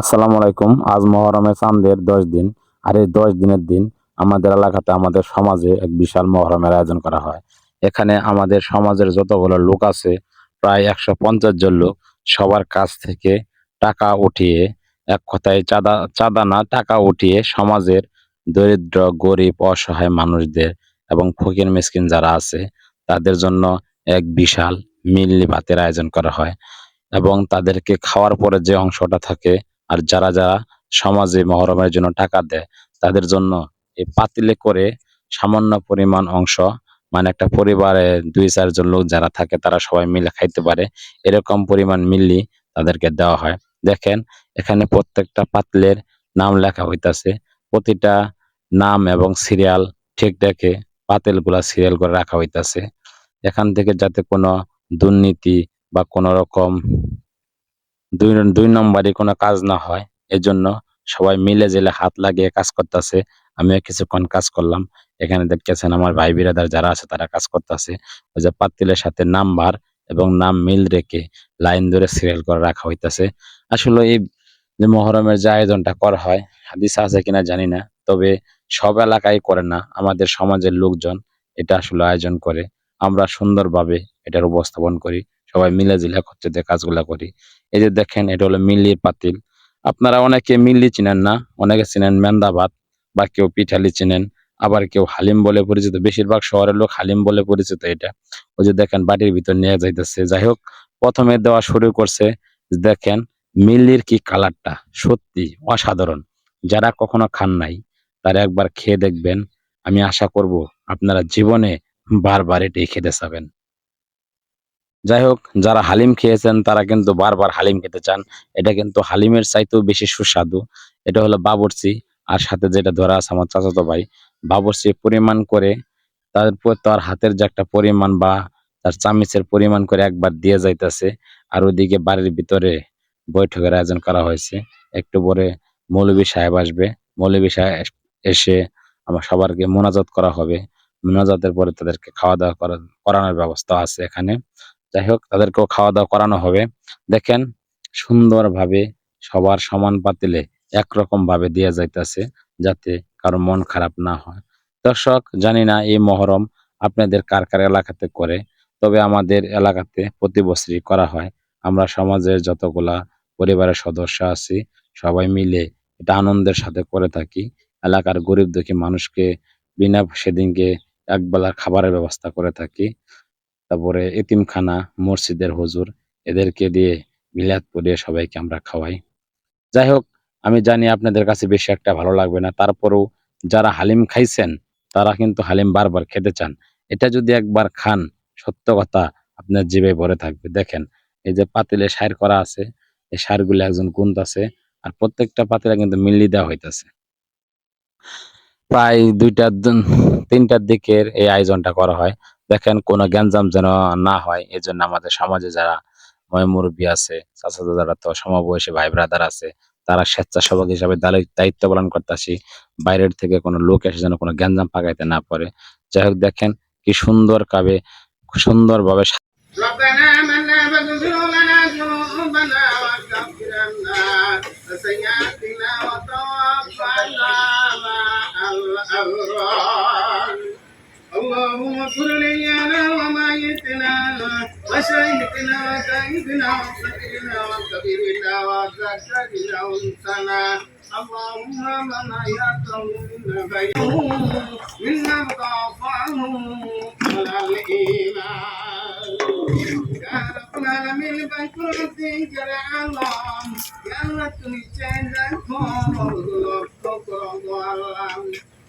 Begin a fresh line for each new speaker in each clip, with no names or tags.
আসসালামু আলাইকুম। আজ মহরমে চাঁদের দশ দিন। আর এই দশ দিনের দিন আমাদের এলাকাতে আমাদের সমাজে এক বিশাল মহরমের আয়োজন করা হয়। এখানে আমাদের সমাজের যতগুলো লোক আছে, প্রায় একশো পঞ্চাশ জন লোক সবার কাছ থেকে টাকা উঠিয়ে, এক কথায় চাঁদা চাঁদা না, টাকা উঠিয়ে সমাজের দরিদ্র, গরিব, অসহায় মানুষদের এবং ফকির, মিসকিন যারা আছে, তাদের জন্য এক বিশাল মিল্লি ভাতের আয়োজন করা হয়। এবং তাদেরকে খাওয়ার পরে যে অংশটা থাকে আর যারা যারা সমাজে মহরমের জন্য টাকা দেয়, তাদের জন্য এই পাতিলে করে সামান্য পরিমাণ অংশ মানে একটা পরিবারে দুই চারজন লোক যারা থাকে, তারা সবাই মিলে খাইতে পারে। এরকম পরিমাণ মিল্লি তাদেরকে দেওয়া হয়। দেখেন, এখানে প্রত্যেকটা পাতিলের নাম লেখা হইতাছে। প্রতিটা নাম এবং সিরিয়াল ঠিক রেখে পাতিলগুলা সিরিয়াল করে রাখা হইতাছে। এখান থেকে যাতে কোনো দুর্নীতি বা কোনো রকম দুই দুই নম্বরই কোনো কাজ না হয়, এজন্য সবাই মিলে জেলে হাত লাগিয়ে কাজ করতেছে, আমিও কিছুক্ষণ কাজ করলাম। এখানে দেখতেছেন আমার ভাই বিরাদার যারা আছে তারা কাজ করতেছে। ওই যে পাতিলের সাথে নাম্বার এবং নাম মিল রেখে লাইন ধরে সিরিয়াল করে রাখা হইতাছে। আসলে এই যে মহরমের যে আয়োজনটা করা হয়, হাদিস আছে কিনা জানি না, তবে সব এলাকায় করে না, আমাদের সমাজের লোকজন এটা আসলে আয়োজন করে। আমরা সুন্দরভাবে এটার উপস্থাপন করি। সবাই মিলে জিলে একত্রিত কাজগুলা করি। এই যে দেখেন, এটা হলো মিল্লির পাতিল। আপনারা অনেকে মিল্লি চিনেন না, অনেকে চিনেন মেন্দাবাদ বা কেউ পিঠালি চিনেন, আবার কেউ হালিম বলে পরিচিত। বেশিরভাগ শহরের লোক হালিম বলে পরিচিত এটা। ওই যে দেখেন বাটির ভিতর নিয়ে যাইতেছে। যাই হোক, প্রথমে দেওয়া শুরু করছে, দেখেন মিল্লির কি কালারটা? সত্যি অসাধারণ। যারা কখনো খান নাই, তারা একবার খেয়ে দেখবেন। আমি আশা করব, আপনারা জীবনে বারবার এটি খেতে চাবেন। যাই হোক যারা হালিম খেয়েছেন, তারা কিন্তু বারবার হালিম খেতে চান। এটা কিন্তু হালিমের চাইতেও বেশি সুস্বাদু। এটা হলো বাবরচি। আর সাথে যেটা ধরা আছে আমার চাচাতো ভাই, বাবরচি পরিমাণ করে তারপর তার হাতের যে একটা পরিমাণ বা তার চামিচের পরিমাণ করে একবার দিয়ে যাইতেছে। আর ওইদিকে বাড়ির ভিতরে বৈঠকের আয়োজন করা হয়েছে। একটু পরে মৌলবী সাহেব আসবে। মৌলবী সাহেব এসে আমার সবারকে মোনাজাত করা হবে। মোনাজাতের পরে তাদেরকে খাওয়া দাওয়া করা, করানোর ব্যবস্থা আছে এখানে। যাই হোক তাদেরকেও খাওয়া দাওয়া করানো হবে। দেখেন, সুন্দরভাবে সবার সমান পাতিলে একরকম ভাবে দেওয়া যাইতেছে, যাতে কারও মন খারাপ না হয়। দর্শক, জানি না এই মহরম আপনাদের কার কার এলাকাতে করে, তবে আমাদের এলাকাতে প্রতি বছরই করা হয়। আমরা সমাজের যতগুলা পরিবারের সদস্য আছি, সবাই মিলে এটা আনন্দের সাথে করে থাকি। এলাকার গরিব দুঃখী মানুষকে বিনা সেদিনকে একবেলা খাবারের ব্যবস্থা করে থাকি। তারপরে এতিমখানা, মসজিদের হুজুর, এদেরকে দিয়ে বিলাত পরিয়ে সবাইকে আমরা খাওয়াই। যাই হোক, আমি জানি আপনাদের কাছে বেশি একটা ভালো লাগবে না। তারপরেও যারা হালিম খাইছেন, তারা কিন্তু হালিম বারবার খেতে চান। এটা যদি একবার খান, সত্য কথা, আপনার জিভে ভরে থাকবে। দেখেন, এই যে পাতিলে সার করা আছে, এই সারগুলো একজন গুন্ত আছে, আর প্রত্যেকটা পাতিলে কিন্তু মিল্লি দেওয়া হইতাছে। প্রায় দুইটা, তিনটার দিকের এই আয়োজনটা করা হয়। দেখেন কোনো গ্যাঞ্জাম যেন না হয় এই জন্য আমাদের সমাজে যারা মুরব্বী আছে, চাচা যারা তো সমবয়সী ভাই ব্রাদার আছে, তারা স্বেচ্ছাসেবক হিসাবে দায়িত্ব পালন করতেছি। বাইরের থেকে কোনো লোক এসে যেন কোনো গ্যাঞ্জাম পাকাইতে না পারে। যাই হোক দেখেন কি সুন্দর কাবে, সুন্দরভাবে
شيخنا وسيدنا وسيدنا وكبيرنا وذكرنا وانسنا اللهم من احياته منا بينه منا مضاعفه ولا الايمان يا رب العالمين بكرة ذكر الله يا
رب تنجي جنة الله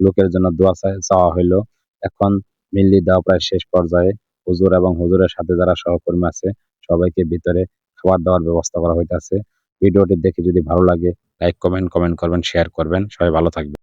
লোকের জন্য দোয়া চাওয়া হইল। এখন মিল্লি দেওয়া প্রায় শেষ পর্যায়ে। হুজুর এবং হুজুরের সাথে যারা সহকর্মী আছে, সবাইকে ভিতরে খাবার দাবার ব্যবস্থা করা হইতাছে। ভিডিওটি দেখে যদি ভালো লাগে, লাইক, কমেন্ট কমেন্ট করবেন, শেয়ার করবেন। সবাই ভালো থাকবেন।